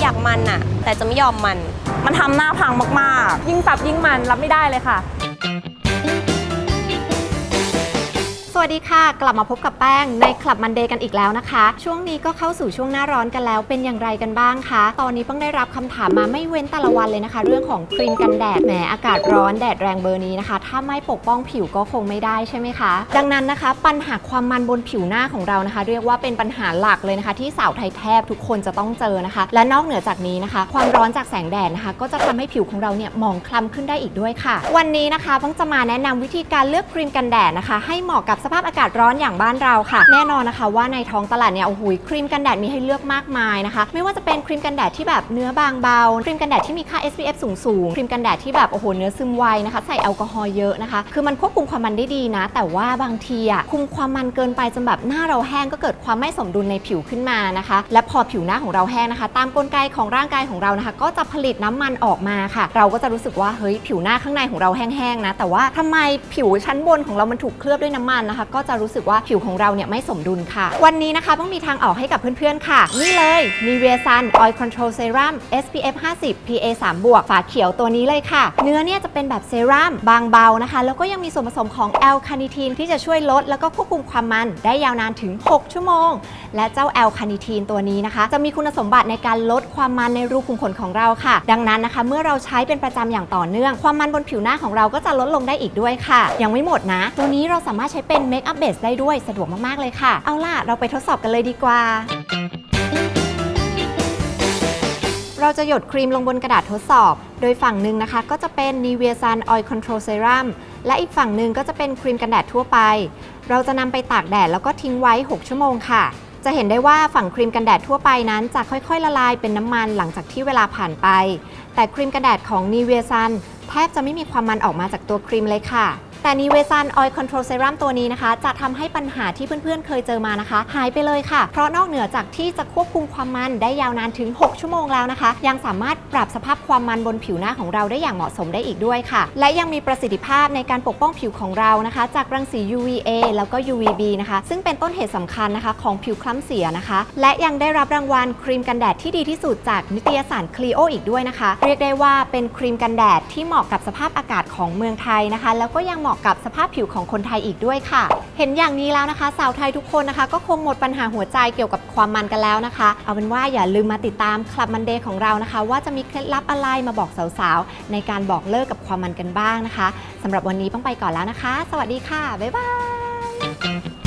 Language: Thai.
อยากมันอะแต่จะไม่ยอมมัน มันทำหน้าพังมากยิ่งสับยิ่งมันรับไม่ได้เลยค่ะ วัสดีค่ะ กลับมาพบกับแป้งในคลับมันเดย์กันอีกแล้วนะคะ ช่วงนี้ก็เข้าสู่ช่วงหน้าร้อนกันแล้วเป็นอย่างไรกันบ้างคะ ตอนนี้เพิ่งได้รับคำถามมาไม่เว้นแต่ละวันเลยนะคะ เรื่องของครีมกันแดดแหมอากาศร้อนแดดแรงเบอร์นี้นะคะ ถ้าไม่ปกป้องผิวก็คงไม่ได้ใช่ไหมคะ ดังนั้นนะคะ ปัญหาความมันบนผิวหน้าของเรานะคะ เรียกว่าเป็นปัญหาหลักเลยนะคะ ที่สาวไทยแทบทุกคนจะต้องเจอนะคะ และนอกเหนือจากนี้นะคะ ความร้อนจากแสงแดดนะคะ ก็จะทำให้ผิวของเราเนี่ยหมองคล้ำขึ้นได้อีกด้วยค่ะ วันนี้นะคะเพิ่งจะมาแนะนำวิธีการเลือกครีมกันแดดนะคะ ให้เหมาะกับสภาพอากาศร้อนอย่างบ้านเราค่ะ แน่นอนนะคะว่าในท้องตลาดเนี่ยโอ้โหครีมกันแดดมีให้เลือกมากมายนะคะ ไม่ว่าจะเป็นครีมกันแดดที่แบบเนื้อบางเบาครีมกันแดดที่มีค่า SPF สูงสูงครีมกันแดดที่แบบโอ้โหเนื้อซึมไวนะคะ ใส่แอลกอฮอล์เยอะนะคะ คือมันควบคุมความมันได้ดีนะ แต่ว่าบางทีอะคุมความมันเกินไปจนแบบหน้าเราแห้งก็เกิดความไม่สมดุลในผิวขึ้นมานะคะ และพอผิวหน้าของเราแห้งนะคะ ตามกลไกของร่างกายของเรานะคะ ก็จะผลิตน้ำมันออกมาค่ะ เราก็จะรู้สึกว่าเฮ้ยผิวหน้าข้างในของเราแห้งๆนะแต่ว่าทำไมผิวชั้นบนของเรามันถูกเคลือบด้วยน้ำมันนะคะก็จะรู้สึกว่าผิวของเราเนี่ยไม่สมดุลค่ะ วันนี้นะคะต้องมีทางออกให้กับเพื่อนๆค่ะ นี่เลย n i v e a Sun Oil Control Serum SPF 50 PA 3บวกฝาเขียวตัวนี้เลยค่ะ เนื้อเนี่ยจะเป็นแบบเซรั่มบางเบานะคะ แล้วก็ยังมีส่วนผสมของแอลคาเนิทีนที่จะช่วยลด แล้วก็ควบคุมความมันได้ยาวนานถึง 6 ชั่วโมง และเจ้าแอลคาเนิทีนตัวนี้นะคะ จะมีคุณสมบัติในการลดความมันในรูขุมขนของเราค่ะ ดังนั้นนะคะ เมื่อเราใช้เป็นประจำอย่างต่อเนื่อง ความมันบนผิวหน้าของเราก็จะลดลงได้อีกด้วยค่ะ ยังไม่หมดนะ ตัวนี้เราสามารถใช้เป็นเมคอัพเบสได้ด้วยสะดวกมากๆเลยค่ะ เอาล่ะ เราไปทดสอบกันเลยดีกว่า เราจะหยดครีมลงบนกระดาษทดสอบ โดยฝั่งหนึ่งนะคะ ก็จะเป็น Nivea Sun Oil Control Serum และอีกฝั่งหนึ่งก็จะเป็นครีมกันแดดทั่วไป เราจะนำไปตากแดดแล้วก็ทิ้งไว้ 6 ชั่วโมงค่ะจะเห็นได้ว่าฝั่งครีมกันแดดทั่วไปนั้นจะค่อยๆ ละลายเป็นน้ำมันหลังจากที่เวลาผ่านไป แต่ครีมกันแดดของ Nivea Sun แทบจะไม่มีความมันออกมาจากตัวครีมเลยค่ะ แต่ n i v e a Sun Oil Control Serum ตัวนี้นะคะ จะทำให้ปัญหาที่เพื่อนๆเคยเจอมานะคะ หายไปเลยค่ะ เพราะนอกเหนือจากที่จะควบคุมความมันได้ยาวนานถึง 6 ชั่วโมงแล้วนะคะ ยังสามารถปรับสภาพความมันบนผิวหน้าของเราได้อย่างเหมาะสมได้อีกด้วยค่ะ และยังมีประสิทธิภาพในการปกป้องผิวของเรานะคะ จากรังสี UVA แล้วก็ UVB นะคะ ซึ่งเป็นต้นเหตุสำคัญนะคะ ของผิวคล้ำเสียนะคะ และยังได้รับรางวัลครีมกันแดดที่ดีที่สุดจากนิตยสาร Clio อีกด้วยนะคะ เรียกได้ว่าเป็นครีมกันแดดที่เหมาะกับสภาพอากาศของเมืองไทยนะคะ แล้วก็ยังเหมาะกับสภาพผิวของคนไทยอีกด้วยค่ะ เห็นอย่างนี้แล้วนะคะ สาวไทยทุกคนนะคะ ก็คงหมดปัญหาหัวใจเกี่ยวกับความมันกันแล้วนะคะ เอาเป็นว่าอย่าลืมมาติดตามคลับมันเดย์ของเรานะคะ ว่าจะมีเคล็ดลับอะไรมาบอกสาวๆในการบอกเลิกกับความมันกันบ้างนะคะสำหรับวันนี้ต้องไปก่อนแล้วนะคะ สวัสดีค่ะบ๊ายบาย